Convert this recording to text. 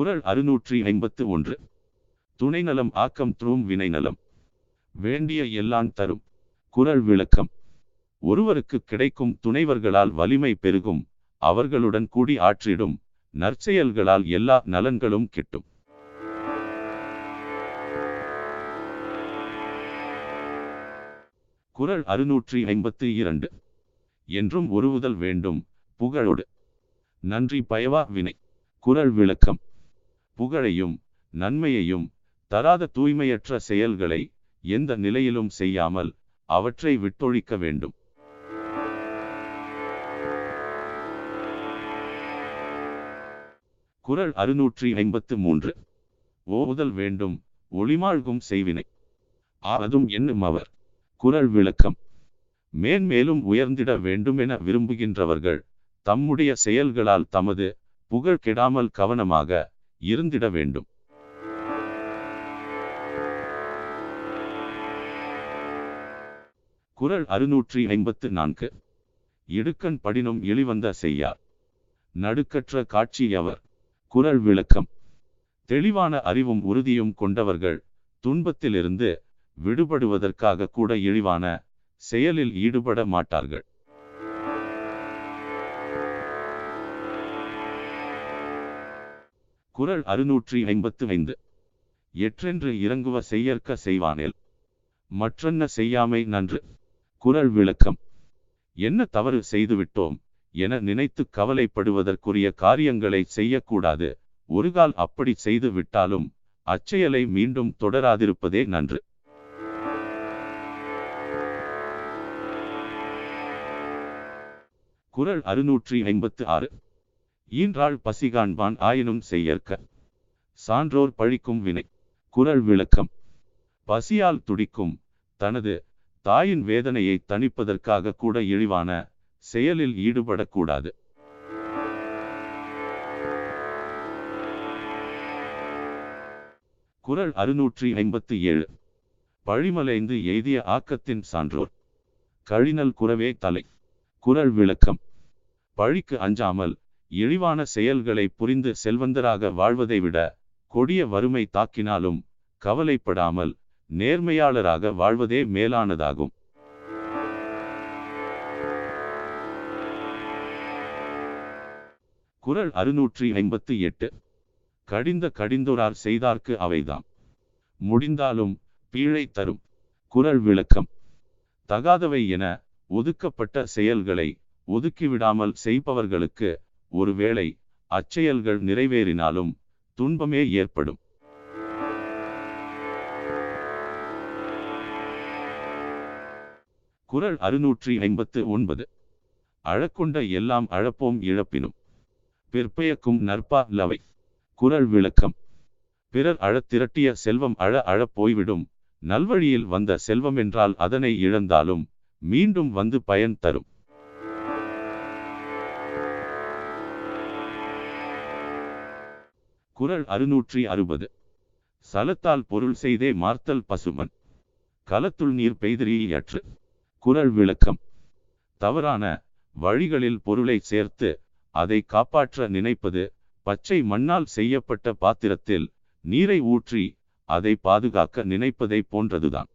குரல் அறுநூற்றி ஐம்பத்து ஒன்று. துணைநலம் ஆக்கம் தூம் வினைநலம். வேண்டிய எல்லாம் தரும். குரல் விளக்கம். ஒருவருக்கு கிடைக்கும் துணைவர்களால் வலிமை பெருகும். அவர்களுடன் கூடி ஆற்றிடும். நற்செயல்களால் எல்லா நலன்களும் கிட்டும். குரல் அறுநூற்றி ஐம்பத்து இரண்டு. என்றும் ஒருவுதல் வேண்டும். புகழோடு. நன்றி பயவா வினை. குரல் விளக்கம். புகழையும் நன்மையையும் தராத தூய்மையற்ற செயல்களை எந்த நிலையிலும் செய்யாமல் அவற்றை விட்டொழிக்க வேண்டும். குரல் அறுநூற்றி ஐம்பத்து மூன்று. ஓவுதல் வேண்டும் ஒளிமாழ்கும் செய்வினை. ஆவதும் என்னும் அவர். குரல் விளக்கம். மேன்மேலும் உயர்ந்திட வேண்டுமென விரும்புகின்றவர்கள் தம்முடைய செயல்களால் தமது புகழ் கெடாமல் கவனமாக இருந்திட வேண்டும். குரல் அறுநூற்றி ஐம்பத்து நான்கு. இடுக்கண் படினும் எளிவந்த செய்யார். நடுக்கற்ற காட்சி அவர். குரல் விளக்கம். தெளிவான அறிவும் உறுதியும் கொண்டவர்கள் துன்பத்திலிருந்து விடுபடுவதற்காக கூட இழிவான செயலில் ஈடுபட மாட்டார்கள். குரல் அறுநூற்றி ஐம்பத்து ஐந்து எற்றென்று இறங்குவ செய்யற்க செய்வானேல்? மற்றென்ன செய்யாமை நன்று? குரல் விளக்கம். என்ன தவறு செய்துவிட்டோம் என நினைத்து கவலைப்படுவதற்குரிய காரியங்களை செய்யக்கூடாது. ஒருகால் அப்படி செய்து விட்டாலும் அச்செயலை மீண்டும் தொடராதிருப்பதே நன்று. குரல் அறுநூற்றி ஐம்பத்து ஆறு. ஈன்றாள் பசிகாண்பான் ஆயினும் செய்யற்க. சான்றோர் பழிக்கும் வினை குரல் விளக்கம். பசியால் துடிக்கும் தனது தாயின் வேதனையை தணிப்பதற்காக கூட இழிவான செயலில் ஈடுபடக்கூடாது. குரல் அறுநூற்றி ஐம்பத்து ஏழு. பழிமலைந்து எய்திய ஆக்கத்தின் சான்றோர். கழினல் குறவே தலை. குரல் விளக்கம். பழிக்கு அஞ்சாமல் இழிவான செயல்களை புரிந்து செல்வந்தராக வாழ்வதை விட கொடிய வறுமை தாக்கினாலும் கவலைப்படாமல் நேர்மையாளராக வாழ்வதே மேலானதாகும். குரல் அறுநூற்றி ஐம்பத்தி எட்டு. கடிந்த கடிந்தோரார் செய்தார்க்கு அவைதாம். முடிந்தாலும் பீழை தரும். குரல் விளக்கம். தகாதவை என ஒதுக்கப்பட்ட செயல்களை ஒதுக்கிவிடாமல் செய்பவர்களுக்கு ஒருவேளை அச்செயல்கள் நிறைவேறினாலும் துன்பமே ஏற்படும். குரல் அறுநூற்றி ஐம்பத்து ஒன்பது. அழக்கொண்ட எல்லாம் அழப்போம் இழப்பினும். பிற்பயக்கும் நற்பா லவை. குரல் விளக்கம். பிறர் அழ திரட்டிய செல்வம் அழ அழப் போய்விடும். நல்வழியில் வந்த செல்வம் என்றால் அதனை இழந்தாலும் மீண்டும் வந்து பயன் தரும். குரல் அறுநூற்றி அறுபது. சலத்தால் பொருள் செய்தே மார்த்தல் பசுமன். கலத்துள் நீர் பெய்திரியற்று குரல் விளக்கம். தவறான வழிகளில் பொருளை சேர்த்து அதை காப்பாற்ற நினைப்பது பச்சை மண்ணால் செய்யப்பட்ட பாத்திரத்தில் நீரை ஊற்றி அதை பாதுகாக்க நினைப்பதை போன்றதுதான்.